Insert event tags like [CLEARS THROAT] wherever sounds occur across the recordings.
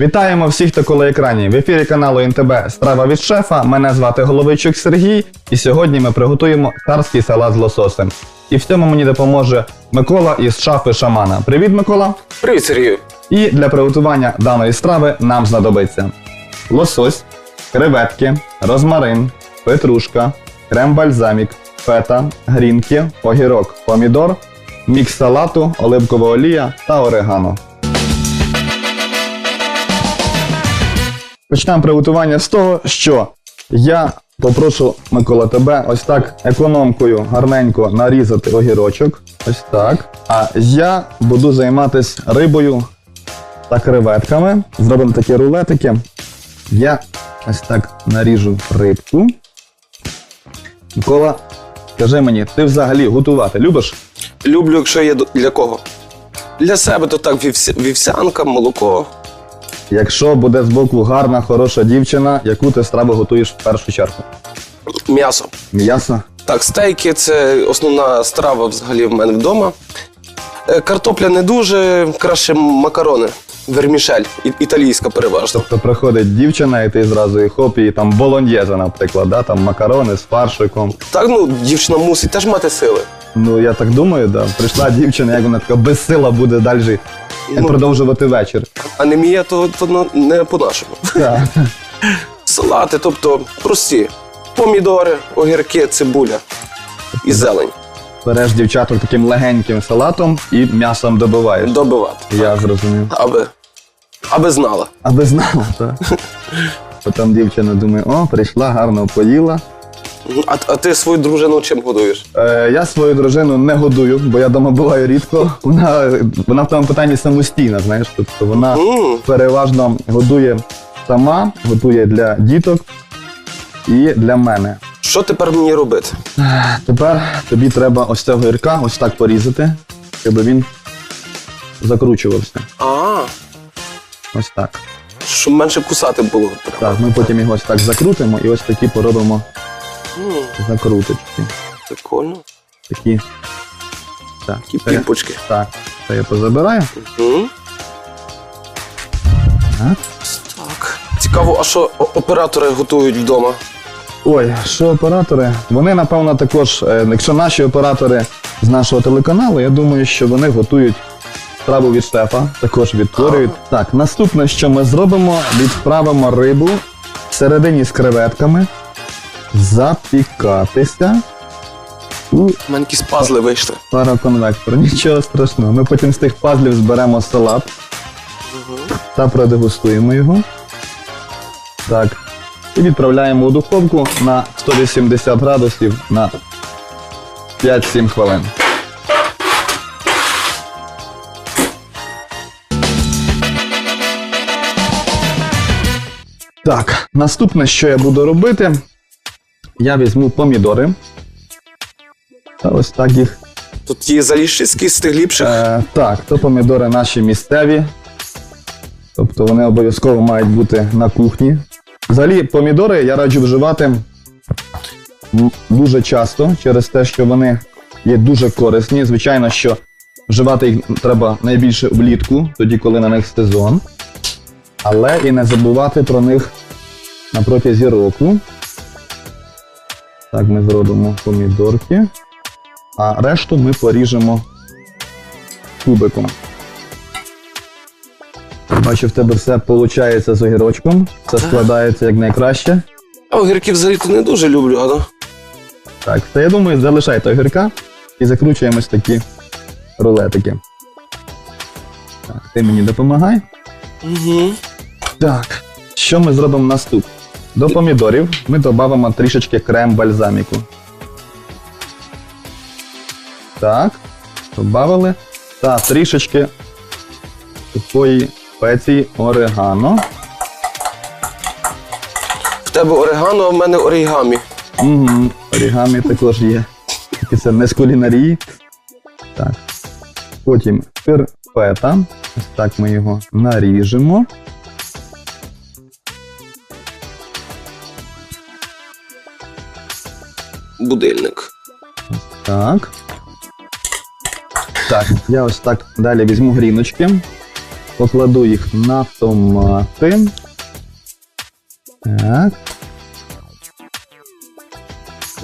Вітаємо всіх та коло екрані. В ефірі каналу НТБ Страва від шефа. Мене звати Головичук Сергій, і сьогодні ми приготуємо царський салат з лососем. І в цьому мені допоможе Микола із шафи шамана. Привіт, Микола! Привіт, Сергію. І для приготування даної страви нам знадобиться лосось, креветки, розмарин, петрушка, крем-бальзамік, фета, грінки, огірок, помідор, мікс салату, оливкова олія та орегано. Почнемо приготування з того, що я попрошу Микола тебе ось так економкою гарненько нарізати огірочок. Ось так. А я буду займатися рибою та креветками. Зробимо такі рулетики. Я ось так наріжу рибку. Микола, скажи мені, ти взагалі готувати любиш? Люблю, якщо є для кого? Для себе то так вівсянка, молоко. Якщо буде збоку гарна, хороша дівчина, яку ти страву готуєш в першу чергу? М'ясо. М'ясо? Так, стейки це основна страва взагалі в мене вдома. Е, Картопля не дуже, краще макарони. Вермішель, і- італійська переважно. Тобто приходить дівчина, і ти зразу і хоп, і там болоньєза, наприклад, да? там макарони з фаршиком. Так, ну, дівчина мусить теж мати сили. Ну я так думаю, да. Прийшла дівчина, як вона така безсила буде далі Ну. продовжувати вечір. Анемія то, то ну, не по-нашому. Так. [LAUGHS] Салати, тобто прості. Помідори, огірки, цибуля і зелень. Береш дівчаток таким легеньким салатом і м'ясом добиваєш. Добивати. Я зрозумів. Аби, аби знала. Аби знала, так. [LAUGHS] Потім дівчина думає, о, прийшла, гарно поїла. А, а ти свою дружину чим годуєш? Е, я свою дружину не годую, бо я вдома буваю рідко. Вона, вона в тому питанні самостійна, знаєш. Тобто вона М, переважно годує сама, готує для діток і для мене. Що тепер мені робити? Тепер тобі треба ось цього гірка ось так порізати, щоб він закручувався. А, Ось так. щоб менше кусати було. Так, ми потім його ось так закрутимо і ось такі поробимо М, закруточки. прикольно. Такі. Так, Такі це, я- пімпочки. так, це я позабираю. М, Так. Так. Цікаво, а що о- оператори готують вдома? Ой, що оператори? Вони, напевно, також, е, якщо наші оператори з нашого телеканалу, я думаю, що вони готують страву від шефа, також відтворюють. Так, наступне, що ми зробимо, відправимо рибу всередині з креветками запікатися у мене якісь пазли вийшли. пароконвектор. Нічого страшного. Ми потім з тих пазлів зберемо салат та продегустуємо його. Так. І відправляємо у духовку на 180 градусів на 5-7 хвилин. Так, наступне, що я буду робити, я візьму помідори. Та ось так їх Тут є заліщицькі з тих ліпших. Е, так, то помідори наші місцеві. Тобто вони обов'язково мають бути на кухні. Взагалі, помідори я раджу вживати дуже часто через те, що вони є дуже корисні. Звичайно, що вживати їх треба найбільше влітку, тоді, коли на них сезон. Але і не забувати про них на протязі року. Так, ми зробимо помідорки. А решту ми поріжемо кубиком. Бачу, в тебе все виходить з огірочком. Все складається як найкраще. А огірки взагалі не дуже люблю, а ну? Так, то я думаю, залишайте огірка і закручуємо ось такі рулетики. Так, ти мені допомагай. Угу. Так, що ми зробимо наступне? До помідорів ми додамо трішечки крем-бальзаміку. Так, додали. Та трішечки сухої спеції орегано. В тебе орегано, а в мене орігамі. Угу, орігамі також є. Це не з кулінарії. Так. Потім сир. Ось так ми його наріжемо. Будильник. Так. Так, я ось так далі візьму гріночки. покладу їх на томати. Так,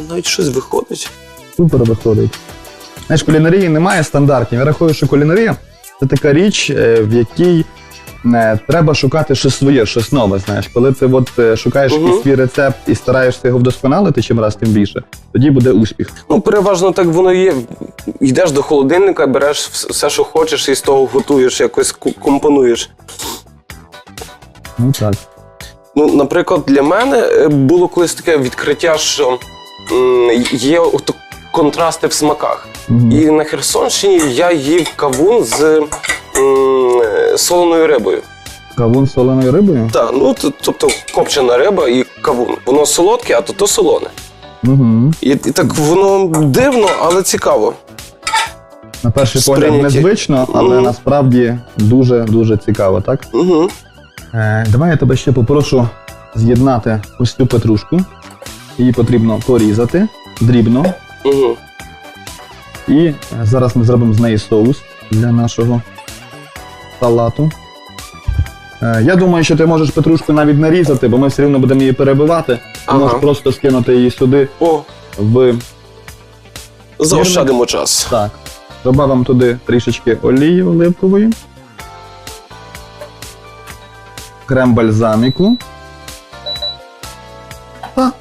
Навіть щось виходить. супер виходить. Знаєш, кулінарії немає стандартів. Я рахую, що кулінарія це така річ, е, в якій е, треба шукати щось своє, щось нове. Знаєш, коли ти от е, шукаєш Мгм. якийсь свій рецепт і стараєшся його вдосконалити чим раз, тим більше, тоді буде успіх. Ну, переважно так воно є. Йдеш до холодильника, береш все, що хочеш, і з того готуєш, якось компонуєш. Ну так. Ну, наприклад, для мене е, було колись таке відкриття, що є контрасти в смаках. Мгм. І на Херсонщині я їв кавун з м, соленою рибою. Кавун з соленою рибою? Так, ну т- тобто копчена риба і кавун. Воно солодке, а то то солоне. Угу. І, і так воно дивно, але цікаво. На перший погляд Сприйняті. незвично, але Мгм. насправді дуже-дуже цікаво, так? Угу. Е, давай я тебе ще попрошу з'єднати ось цю петрушку. Її потрібно порізати дрібно. Угу. І е, зараз ми зробимо з неї соус для нашого салату. Е, я думаю, що ти можеш петрушку навіть нарізати, бо ми все рівно будемо її перебивати. Ти Ага. можеш просто скинути її сюди О, в заощадимо час. Так. Добавимо туди трішечки олії оливкової. Крем бальзаміку. Та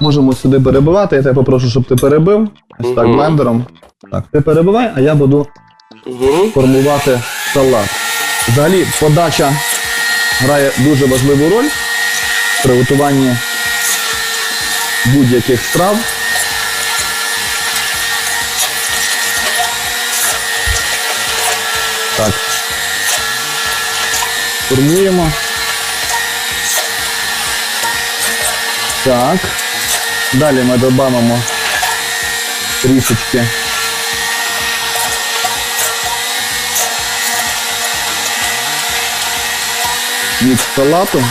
можемо сюди перебивати. Я тебе попрошу, щоб ти перебив. Ось так блендером. Так, ти перебивай, а я буду Угу. формувати салат. Взагалі, подача грає дуже важливу роль в приготуванні будь-яких страв. Так. Формуємо. Так. Далі ми додамо трішечки від салату.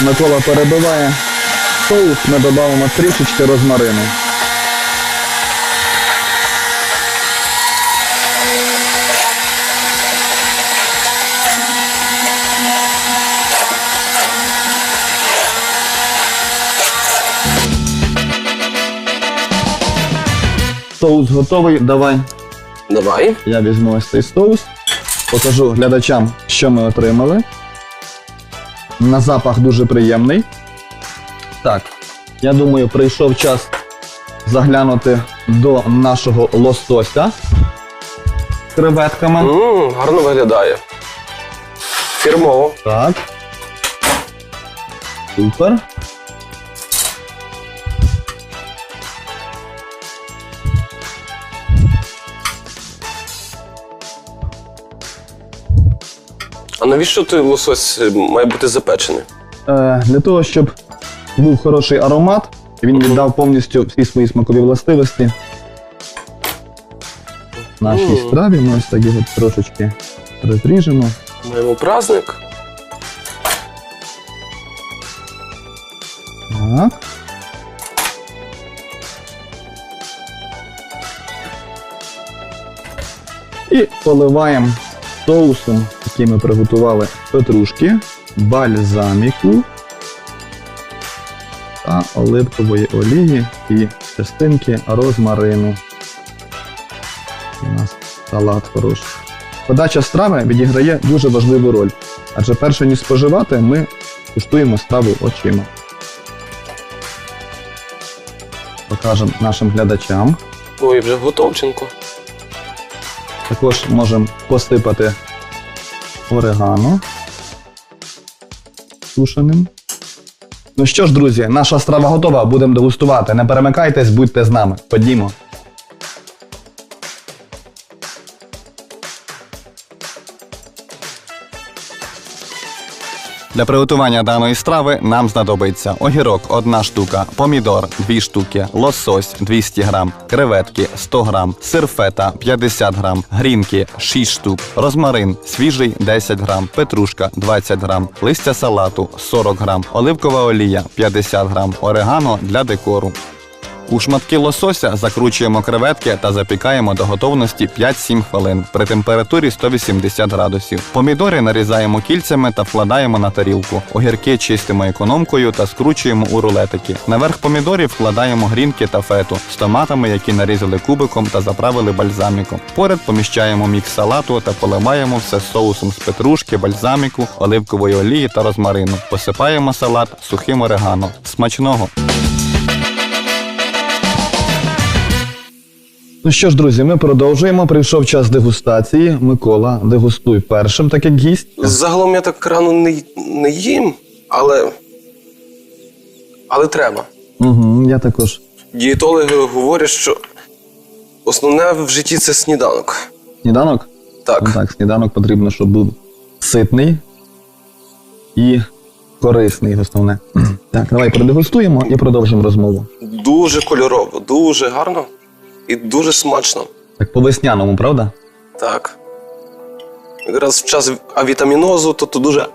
Микола перебиває соус, ми додамо трішечки розмарину. Соус готовий, давай Давай. я візьму ось цей соус, покажу глядачам, що ми отримали. На запах дуже приємний. Так, я думаю, прийшов час заглянути до нашого лосося з креветками. м гарно виглядає. Фірмово. Так. Супер. А навіщо той лосось е, має бути запечений? Е, для того, щоб був хороший аромат, він віддав повністю всі свої смакові властивості. Нашій страві ми ось так його трошечки розріжемо. Маємо праздник. Так. І поливаємо соусом, який ми приготували петрушки, бальзаміку та оливкової олії і частинки розмарину. У нас салат хороший. Подача страви відіграє дуже важливу роль, адже перше ніж споживати, ми куштуємо страву очима. Покажемо нашим глядачам. Ой, вже готовченко. Також можемо посипати орегано сушеним. Ну що ж, друзі, наша страва готова, будемо дегустувати. Не перемикайтесь, будьте з нами. Ходімо. Для приготування даної страви нам знадобиться огірок 1 штука, помідор 2 штуки, лосось 200 грам, креветки 100 грам, сир фета 50 грам, грінки 6 штук, розмарин свіжий 10 грам, петрушка 20 грам, листя салату 40 грам, оливкова олія 50 грам, орегано для декору. У шматки лосося закручуємо креветки та запікаємо до готовності 5-7 хвилин при температурі 180 градусів. Помідори нарізаємо кільцями та вкладаємо на тарілку. Огірки чистимо економкою та скручуємо у рулетики. Наверх помідорів вкладаємо грінки та фету з томатами, які нарізали кубиком та заправили бальзаміком. Поряд поміщаємо мікс салату та поливаємо все соусом з петрушки, бальзаміку, оливкової олії та розмарину. Посипаємо салат сухим орегано. Смачного! Ну що ж, друзі, ми продовжуємо. Прийшов час дегустації. Микола, дегустуй першим, так як гість. Загалом я так рано не, не їм, але. Але треба. Угу, я також. Дієтологи говорять, що основне в житті це сніданок. Сніданок? Так. Так, сніданок потрібно, щоб був ситний і корисний, основне. [CLEARS THROAT] Так, давай продегустуємо і продовжимо розмову. Дуже кольорово, дуже гарно і дуже смачно. Так, по весняному, правда? Так. Якраз в час авітамінозу, то, то дуже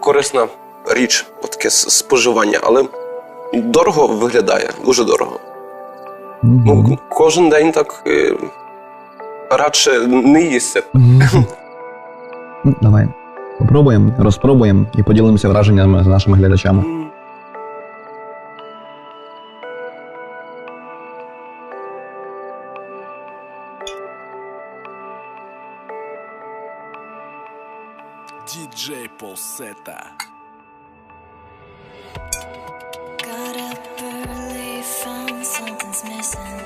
корисна річ, таке споживання, але дорого виглядає, дуже дорого. Угу. Ну, кожен день так е, радше не їсти. [LAUGHS] Ну, давай. Попробуємо, розпробуємо і поділимося враженнями з нашими глядачами. DJ Got up early, found something's missing.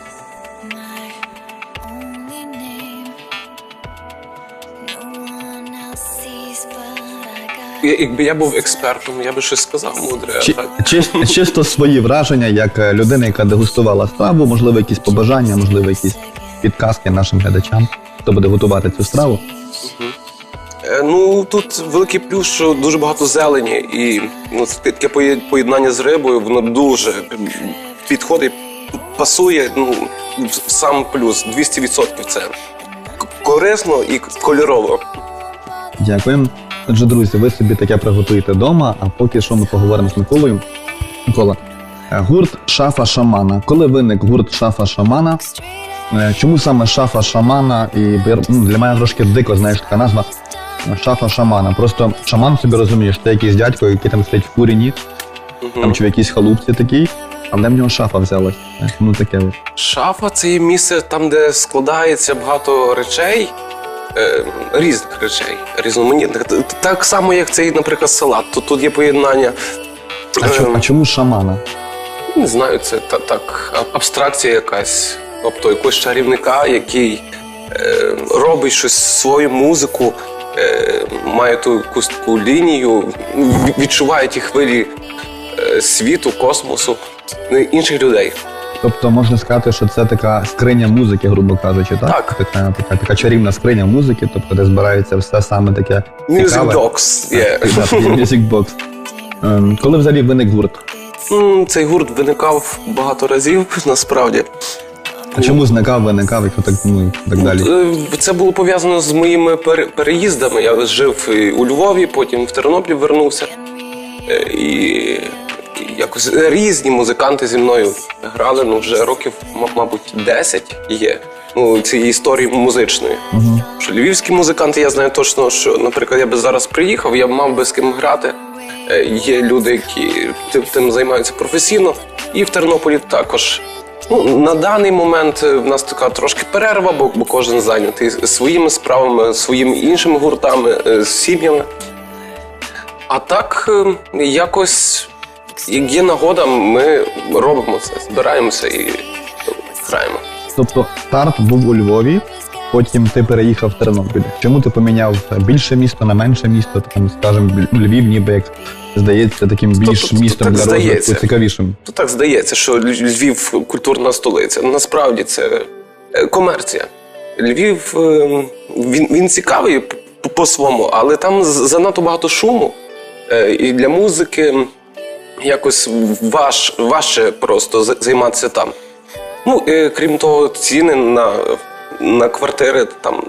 My only name. No one else sees, but I got. Я- Якби я був експертом, я би щось сказав мудре. Чи, так. чи- чисто свої враження, як е, людина, яка дегустувала страву, можливо, якісь побажання, можливо, якісь підказки нашим глядачам, хто буде готувати цю страву. Ну тут великий плюс, що дуже багато зелені, і ну, це таке поєднання з рибою, воно дуже підходить, пасує. Ну сам плюс 200% це корисно і кольорово. Дякуємо. Отже, друзі, ви собі таке приготуєте вдома, а поки що ми поговоримо з Миколою. Микола, е, гурт Шафа Шамана. Коли виник гурт Шафа Шамана? Е, Чому саме Шафа Шамана? І ну, для мене трошки дико, знаєш, така назва. Е, Шафа Шамана. Просто шаман собі розумієш, це якийсь дядько, який там стоїть в куріні, там чи в якійсь халупці такій, а де в нього шафа взялась. Ну таке. от. Шафа це є місце там, де складається багато речей, е, різних речей, різноманітних. Так само, як цей, наприклад, салат. Тут, тут є поєднання. А, чому, е, а чому шамана? Не знаю, це та, так абстракція якась. Тобто якогось чарівника, який е, робить щось свою музику, має ту якусь таку лінію, відчуває ті хвилі е, світу, космосу, ну, інших людей. Тобто можна сказати, що це така скриня музики, грубо кажучи, так? Так. Така, така, така чарівна скриня музики, тобто де збирається все саме таке. Music. Box. [LAUGHS] Music Box. Ем, Коли взагалі виник гурт? Цей гурт виникав багато разів, [LAUGHS] насправді. А чому зникав, виникав, якщо так, ну, і так далі? Е, Це було пов'язано з моїми пере- переїздами. Я жив у Львові, потім в Тернопіль вернувся. Е, І якось різні музиканти зі мною грали. Ну вже років, мабуть, 10 є. Ну, цієї історії музичної. Що львівські музиканти, я знаю точно, що, наприклад, я би зараз приїхав, я б мав би з ким грати. Е, Є люди, які тим, тим займаються професійно, і в Тернополі також. Ну, на даний момент е, в нас така трошки перерва, бо, бо кожен зайнятий своїми справами, своїми іншими гуртами, е, з сім'ями. А так, е, якось, як є нагода, ми робимо це, збираємося і граємо. Тобто старт був у Львові, потім ти переїхав в Тернопіль. Чому ти поміняв більше місто на менше місто? Там, скажімо, Львів, ніби як здається, таким більш то- то містом так для здається. розвитку цікавішим. То так здається, що Львів культурна столиця. Насправді це е, комерція. Львів е, він, він цікавий по- по-своєму, але там занадто багато шуму. Е, І для музики якось важ, важче просто займатися там. Ну, крім того, ціни на, на квартири там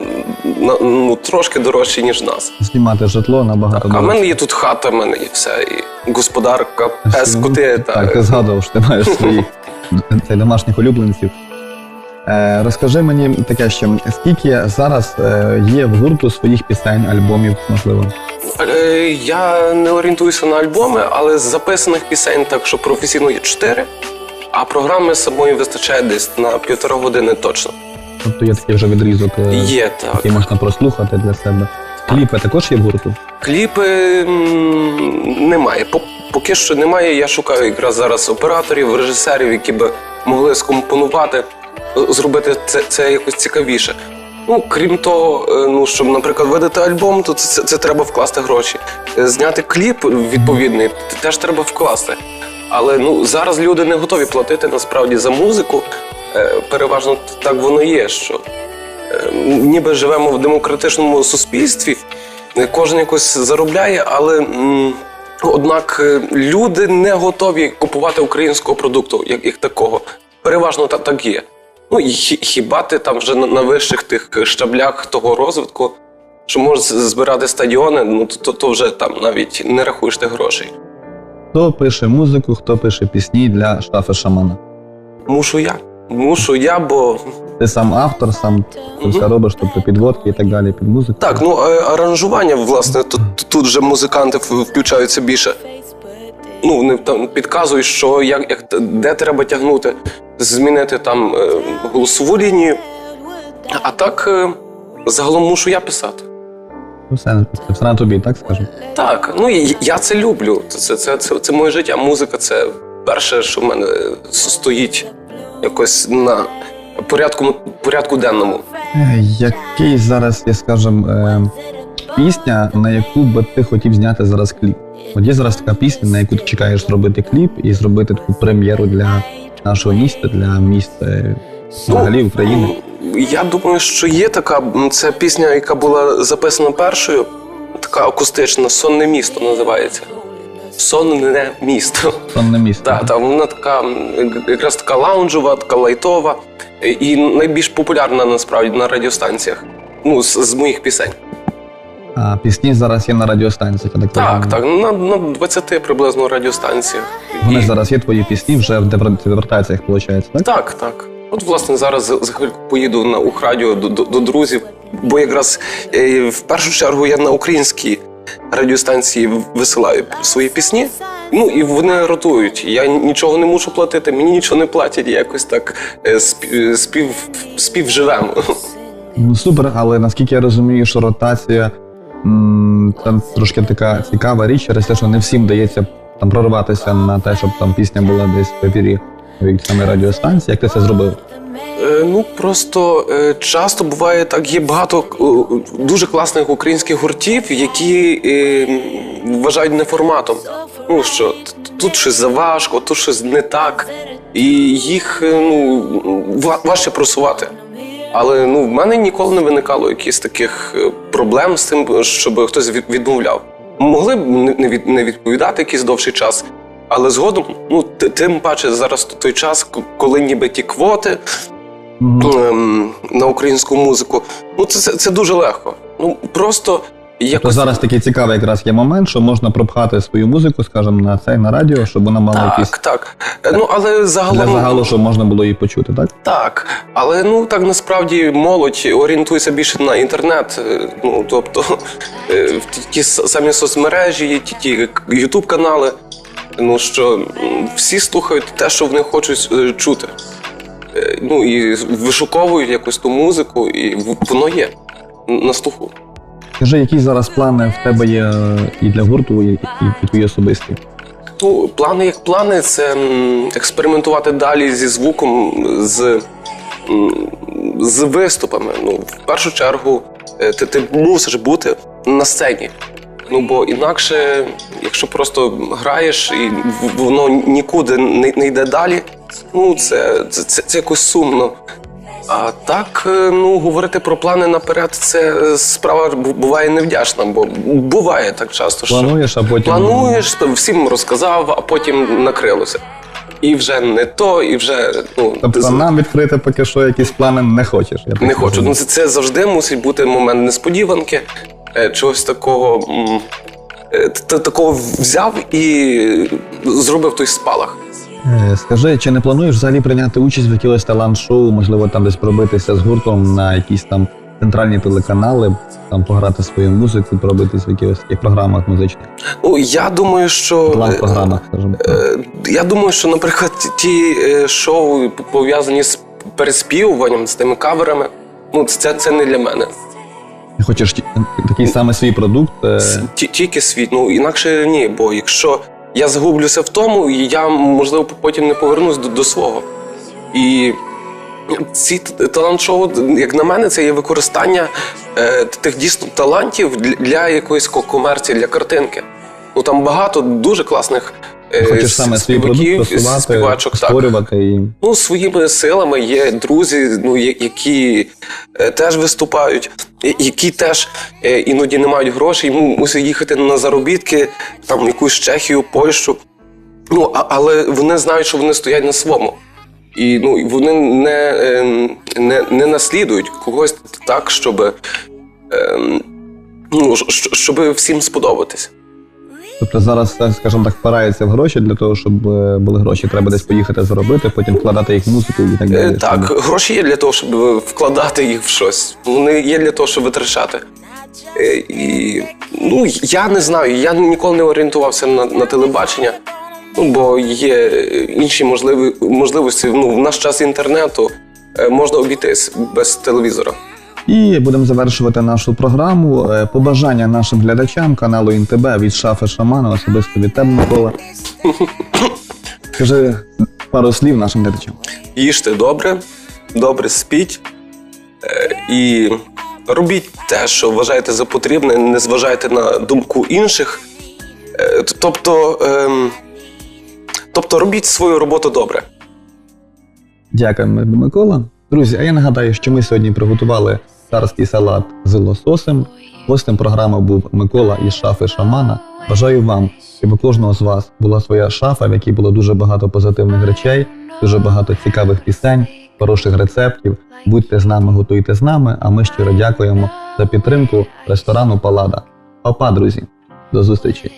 на, ну, трошки дорожчі, ніж нас. Знімати житло набагато А в мене є тут хата, в мене є все. І господарка, пес, коти. Та, Так, ти згадував, що ти маєш [LAUGHS] своїх домашніх улюбленців. Е, розкажи мені таке ще, скільки зараз е, є в гурту своїх пісень, альбомів, можливо? Е, Я не орієнтуюся на альбоми, але з записаних пісень, так що професійно є чотири, а програми самої вистачає десь на півтора години точно. Тобто є такий вже відрізок, е, Є так. який можна прослухати для себе. Кліпи також є в гурту? Кліпи немає. Поки що немає. Я шукаю якраз зараз операторів, режисерів, які би могли скомпонувати, е, зробити це, це якось цікавіше. Ну, крім того, е, ну щоб, наприклад, видати альбом, то це, це треба вкласти гроші. Зняти кліп відповідний теж треба вкласти. Але ну зараз люди не готові платити насправді за музику. Е, Переважно так воно є, що е, ніби живемо в демократичному суспільстві, кожен якось заробляє, але однак е, люди не готові купувати українського продукту, як, як такого. Переважно так, так є. Ну і хіба ти там вже на, на вищих тих щаблях того розвитку, що можеш збирати стадіони, ну то, то, то вже там навіть не рахуєш тих грошей. Хто пише музику, хто пише пісні для штафи шамана? Мушу я. Мушу я, бо Ти сам автор, сам це все робиш, тобто підводки і так далі під музику. Так, ну е, аранжування, власне, тут, тут вже музиканти в- включаються більше. Ну, вони там підказують, що як, як де треба тягнути, змінити там е, голосову лінію. А так, е, загалом мушу я писати. Все, це все на тобі, так скажемо? Так, ну і я це люблю. Це, це, це, це моє життя. Музика це перше, що в мене стоїть якось на порядку, порядку денному. Е, Який зараз, я скажем, е, пісня, на яку би ти хотів зняти зараз кліп? От є зараз така пісня, на яку ти чекаєш зробити кліп і зробити таку прем'єру для нашого міста, для міста е, взагалі України. Я думаю, що є така. Це пісня, яка була записана першою, така акустична, сонне місто називається. Сонне місто. Сонне місто. Так, та вона така якраз така лаунжова, така лайтова і найбільш популярна насправді на радіостанціях. Ну, з, з моїх пісень. А пісні зараз є на радіостанціях. Так, Так, так, на, на 20 приблизно радіостанціях. Вони І- зараз є твої пісні, вже в девертаціях, виходить, так? Так, так. От, власне, зараз за за хвильку поїду на Ухрадіо до, до, до друзів, бо якраз е, в першу чергу я на українській радіостанції висилаю свої пісні. Ну і вони ротують. Я нічого не мушу платити, мені нічого не платять. Якось так е, спів, спів, співживемо. Ну супер, але наскільки я розумію, що ротація там трошки така цікава річ, через те, що не всім дається там прорватися на те, щоб там пісня була десь в ефірі від саме радіостанції. Як ти це зробив? Е, Ну просто е, часто буває так, є багато е, дуже класних українських гуртів, які вважають не форматом. Ну що тут щось заважко, тут щось не так, і їх ну важче просувати. Але ну в мене ніколи не виникало якихось таких проблем з тим, щоб хтось відмовляв. Могли б не відповідати якийсь довший час. Але згодом, ну тим паче зараз той час, коли ніби ті квоти, ем, на українську музику. Ну, це, це, це дуже легко. Ну просто То якось зараз такий цікавий якраз є момент, що можна пропхати свою музику, скажімо, на цей на радіо, щоб вона мала якісь так, так. Ну але загалом для загалу, щоб можна було її почути, так? так. Але ну так насправді молодь орієнтується більше на інтернет. Е, Ну тобто е, ті, ті самі соцмережі, ті, ті ютуб канали. Ну що всі слухають те, що вони хочуть е, чути. Е, Ну і вишуковують якусь ту музику, і воно є на слуху. Скажи, які зараз плани в тебе є е, і для гурту, і, і твої особисті? Ну, плани як плани, це експериментувати далі зі звуком, з, з виступами. Ну, в першу чергу, ти, ти мусиш бути на сцені. Ну бо інакше, якщо просто граєш і воно нікуди не, не йде далі, ну це, це, це, це якось сумно. А так, е, ну, говорити про плани наперед, це е, справа буває невдячна, бо буває так часто, що Плануєш, а потім. плануєш, то всім розказав, а потім накрилося. І вже не то, і вже ну, Тобто з- нам відкрити поки що якісь плани не хочеш. Я не хочу. Ну, це, це завжди мусить бути момент несподіванки, чогось такого. е, Такого взяв і зробив той спалах. Е, Скажи, чи не плануєш взагалі прийняти участь в якихось талант-шоу, можливо, там десь пробитися з гуртом на якісь там центральні телеканали, там пограти свою музику, пробитись в якихось таких програмах музичних, Ну, я думаю, що. е, талант-програмах, скажімо так. Е, Я думаю, що, наприклад, ті е, шоу пов'язані з переспівуванням, з тими каверами, ну це, це не для мене. Хочеш такий самий свій продукт. е, Тільки світ, ну інакше ні, бо якщо я загублюся в тому, я можливо потім не повернусь до, до свого. І ці талант-шоу, як на мене, це є використання е, тих дійсно талантів для, для якоїсь комерції, для картинки. Ну там багато дуже класних Хочеш саме свій продукт співачок. Так. і Ну, своїми силами є друзі, ну, які е, теж виступають, які теж е, іноді не мають грошей, му- мусять їхати на заробітки, там якусь Чехію, Польщу. Ну, але вони знають, що вони стоять на своєму. І ну, вони не, е, не, не наслідують когось так, щоб, е, ну, щоб всім сподобатись. Тобто зараз, так, скажімо так, впирається в гроші для того, щоб е, були гроші. Треба десь поїхати заробити, потім вкладати їх в музику і так Е, далі. Так, щоб- гроші є для того, щоб вкладати їх в щось. Вони є для того, щоб витрачати. Е, І, ну, я не знаю, я ніколи не орієнтувався на, на телебачення, ну, бо є е, інші можливі, можливості. Ну, в наш час інтернету е, можна обійтись без телевізора. І будемо завершувати нашу програму. Е, Побажання нашим глядачам каналу ІНТБ від шафи Шамана, особисто від тебе, Микола. [LAUGHS] Скажи пару слів нашим глядачам. Їжте добре, добре спіть е, і робіть те, що вважаєте за потрібне, не зважайте на думку інших. Е, Тобто, ем, тобто робіть свою роботу добре. Дякуємо, Микола. Друзі, а я нагадаю, що ми сьогодні приготували царський салат з лососем. Гостем програми був Микола із шафи Шамана. Бажаю вам, щоб у кожного з вас була своя шафа, в якій було дуже багато позитивних речей, дуже багато цікавих пісень, хороших рецептів. Будьте з нами, готуйте з нами. А ми щиро дякуємо за підтримку ресторану Палада. Папа, друзі, до зустрічі!